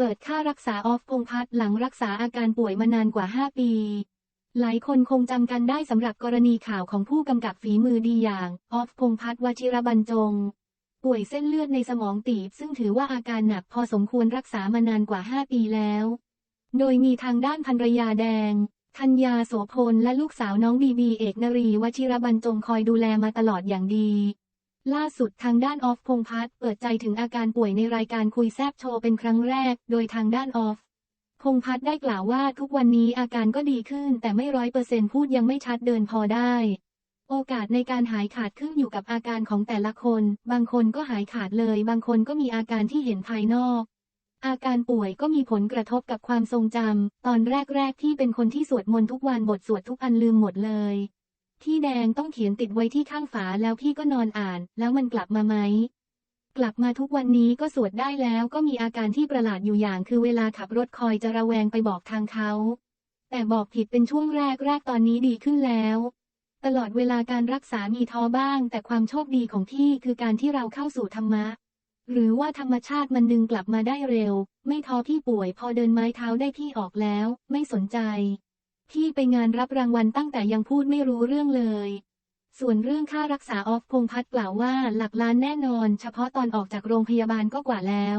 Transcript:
เปิดค่ารักษาออฟพงพัฒน์หลังรักษาอาการป่วยมานานกว่า 5 ปี หลายคนคงจำกันได้สำหรับกรณีข่าวของผู้กำกับฝีมือดีอย่างออฟพงพัฒน์วชิรบรรจง ป่วยเส้นเลือดในสมองตีบ ซึ่งถือว่าอาการหนักพอสมควรรักษามานานกว่า 5 ปีแล้ว โดยมีทางด้านภรรยาแดงธัญญาโสพลและลูกสาวน้องบีบีเอกนรีวชิรบรรจงคอยดูแลมาตลอดอย่างดี ล่าสุดทางด้านออฟพงพัฒน์เปิดใจถึงอาการป่วยในรายการคุยแซบโชว์เป็นครั้งแรก โดยทางด้านออฟพงพัฒน์ได้กล่าวว่าทุกวันนี้อาการก็ดีขึ้น แต่ไม่ร้อยเปอร์เซ็นต์พูดยังไม่ชัดเดินพอได้ โอกาสในการหายขาดขึ้นอยู่กับอาการของแต่ละคน บางคนก็หายขาดเลย บางคนก็มีอาการที่เห็นภายนอก อาการป่วยก็มีผลกระทบกับความทรงจำตอนแรกๆที่เป็นคนที่สวดมนต์ทุกวันบทสวดทุกอันลืมหมดเลย ที่แดงต้องเขียนติดไว้ที่ข้างฝาแล้วพี่ก็นอนอ่าน แล้วมันกลับมาไหม กลับมาทุกวันนี้ก็สวดได้แล้วก็มีอาการที่ประหลาดอยู่อย่าง คือเวลาขับรถคอยจะระแวงไปบอกทางเขา แต่บอกผิดเป็นช่วงแรกแรกตอนนี้ดีขึ้นแล้ว ตลอดเวลาการรักษามีท้อบ้าง แต่ความโชคดีของพี่คือการที่เราเข้าสู่ธรรมะ หรือว่าธรรมชาติมันดึงกลับมาได้เร็ว ไม่ท้อพี่ป่วย พอเดินไม้เท้าได้พี่ออกแล้ว ไม่สนใจ พี่ไปงานรับรางวัลตั้งแต่ยังพูดไม่รู้เรื่องเลย ส่วนเรื่องค่ารักษาออฟพงพัฒน์กล่าวว่าหลักล้านแน่นอน เฉพาะตอนออกจากโรงพยาบาลก็กว่าแล้ว